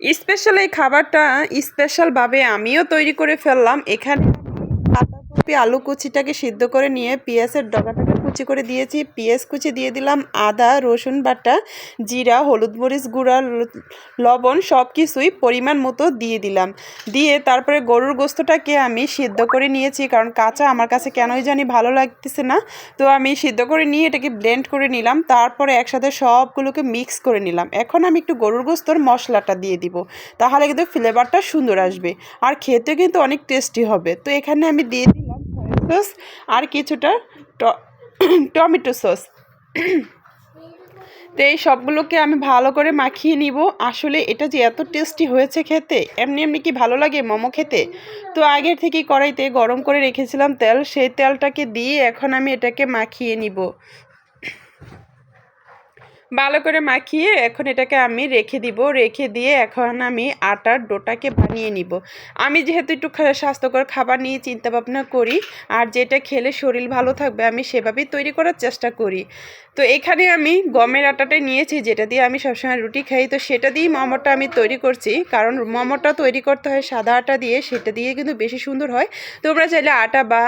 Special এই খাবারটা স্পেশালভাবে আমিও তৈরি করে ফেললাম। এখানে বাঁধাকপি আলু কুচিটাকে সিদ্ধ করে নিয়ে পেঁয়াজের ডগাটাকে কুচি করে দিয়েছি। পেঁয়াজ কুচি দিয়ে দিলাম আদা, রসুন বাটা, জিরা, হলুদ মরিচ গুঁড়া, লবণ সব কিছুই পরিমাণ মতো দিয়ে দিলাম। দিয়ে তারপরে গরুর গোস্তটাকে আমি সিদ্ধ করে নিয়েছি কারণ কাঁচা আমার কাছে কেনই জানি ভালো লাগতেছে না। তো আমি সিদ্ধ করে নিয়ে এটাকে ব্লেন্ড করে নিলাম। তারপরে একসাথে সবগুলোকে মিক্স করে নিলাম। এখন আমি একটু গরুর গোস্তর মশলাটা দিয়ে দিব। তাহলে কিন্তু ফ্লেভারটা সুন্দর আসবে। আর খেতে কিন্তু অনেক টেস্টি হবে। তো এখানে আমি দিয়ে দিলাম সস আর কিছুটা টমেটো সস তো এই সবগুলোকে আমি ভালো করে মাখিয়ে নিব। আসলে এটা যে এত টেস্টি হয়েছে খেতে, এমনি এমনি কি ভালো লাগে মোমো খেতে? তো আগের থেকেই কড়াইতে গরম করে রেখেছিলাম তেল, সেই তেলটাকে দিয়ে এখন আমি এটাকে মাখিয়ে নিব। ভালো করে মাখিয়ে এখন এটাকে আমি রেখে দিব। রেখে দিয়ে এখন আমি আটার ডোটাকে বানিয়ে নিব। আমি যেহেতু একটু স্বাস্থ্যকর খাবার নিয়ে চিন্তা ভাবনা করি, আর যেটা খেলে শরীর ভালো থাকবে আমি সেভাবেই তৈরি করার চেষ্টা করি। তো এখানে আমি গমের আটাটাই নিয়েছি, যেটা দিয়ে আমি সবসময় রুটি খাই। তো সেটা দিয়েই মোমোটা আমি তৈরি করছি, কারণ মোমোটা তৈরি করতে হয় সাদা আটা দিয়ে, সেটা দিয়ে কিন্তু বেশি সুন্দর হয়। তোমরা চাইলে আটা বা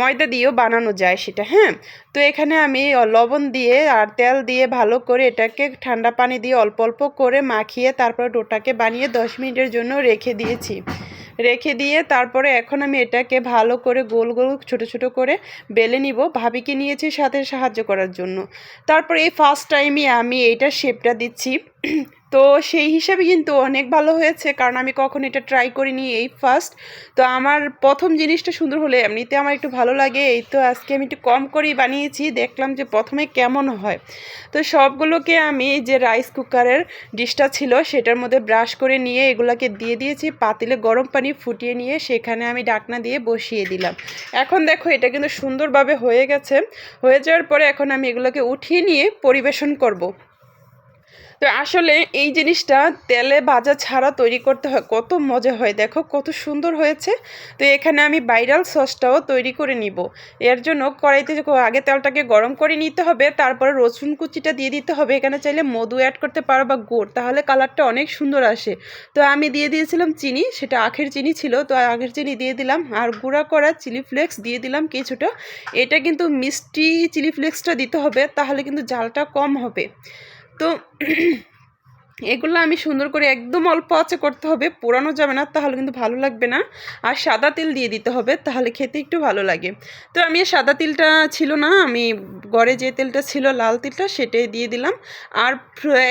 ময়দা দিয়েও বানানো যায় সেটা হ্যাঁ? তো এখানে আমি লবণ দিয়ে আর তেল দিয়ে ভালো করে এটাকে ঠান্ডা পানি দিয়ে অল্প অল্প করে মাখিয়ে তারপরে ডোটাকে বানিয়ে দশ মিনিটের জন্য রেখে দিয়েছি। রেখে দিয়ে তারপরে এখন আমি এটাকে ভালো করে গোল গোল ছোট ছোট করে বেলে নিব। ভাবিকে নিয়েছি সাথে সাহায্য করার জন্য। তারপর এই ফার্স্ট টাইমই আমি এইটার শেপটা দিচ্ছি। তো সেই হিসাবে কিন্তু অনেক ভালো হয়েছে, কারণ আমি কখন এটা ট্রাই করিনি এই ফার্স্ট তো আমার প্রথম জিনিসটা সুন্দর হলে এমনিতে আমার একটু ভালো লাগে, এই তো আজকে আমি একটু কম করেই বানিয়েছি, দেখলাম যে প্রথমে কেমন হয়। তো সবগুলোকে আমি যে রাইস কুকারের ডিশটা ছিল, সেটার মধ্যে ব্রাশ করে নিয়ে এগুলোকে দিয়ে দিয়েছি, পাতিলে গরম পানি ফুটিয়ে নিয়ে সেখানে আমি ডাকনা দিয়ে বসিয়ে দিলাম। এখন দেখো এটা কিন্তু সুন্দরভাবে হয়ে গেছে। হয়ে যাওয়ার পরে এখন আমি এগুলোকে উঠিয়ে নিয়ে পরিবেশন করব। তো আসলে এই জিনিসটা তেলে ভাজা ছাড়া তৈরি করতে হয়। কত মজা হয়, দেখো, কত সুন্দর হয়েছে। তো এখানে আমি বাইরাল সসটাও তৈরি করে নিব। এর জন্য কড়াইতে আগে তেলটাকে গরম করে নিতে হবে, তারপরে রসুন কুচিটা দিয়ে দিতে হবে। এখানে চাইলে মধু অ্যাড করতে পারো বা গুড়, তাহলে কালারটা অনেক সুন্দর আসে। তো আমি দিয়ে দিয়েছিলাম চিনি, সেটা আখের চিনি ছিল, তো আখের চিনি দিয়ে দিলাম। আর গুঁড়া করা চিলি ফ্লেক্স দিয়ে দিলাম কিছুটা। এটা কিন্তু মিষ্টি চিলি ফ্লেক্সটা দিতে হবে, তাহলে কিন্তু জালটা কম হবে। তো এগুলো আমি সুন্দর করে একদম অল্প আঁচে করতে হবে, পোড়ানো যাবে না, তাহলে কিন্তু ভালো লাগবে না। আর সাদা তিল দিয়ে দিতে হবে, তাহলে খেতে একটু ভালো লাগে। তো আমি সাদা তিলটা ছিল না, আমি গড়ে যে তেলটা ছিল লাল তিলটা সেটাই দিয়ে দিলাম। আর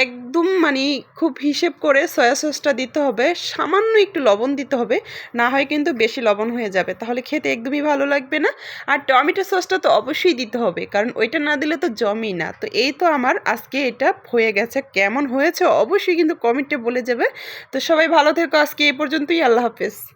একদম মানে খুব হিসেব করে সয়া সসটা দিতে হবে, সামান্য একটু লবণ দিতে হবে, না হয় কিন্তু বেশি লবণ হয়ে যাবে। তাহলে খেতে একদমই ভালো লাগবে না। আর টমেটো সসটা তো অবশ্যই দিতে হবে, কারণ ওইটা না দিলে তো জমই না। তো এই তো আমার আজকে এটা হয়ে গেছে। কেমন হয়েছে অবশ্যই কিন্তু কমেন্টে বলে যাবে। তো সবাই ভালো থেকো আজকে এই পর্যন্তই, আল্লাহ হাফেজ।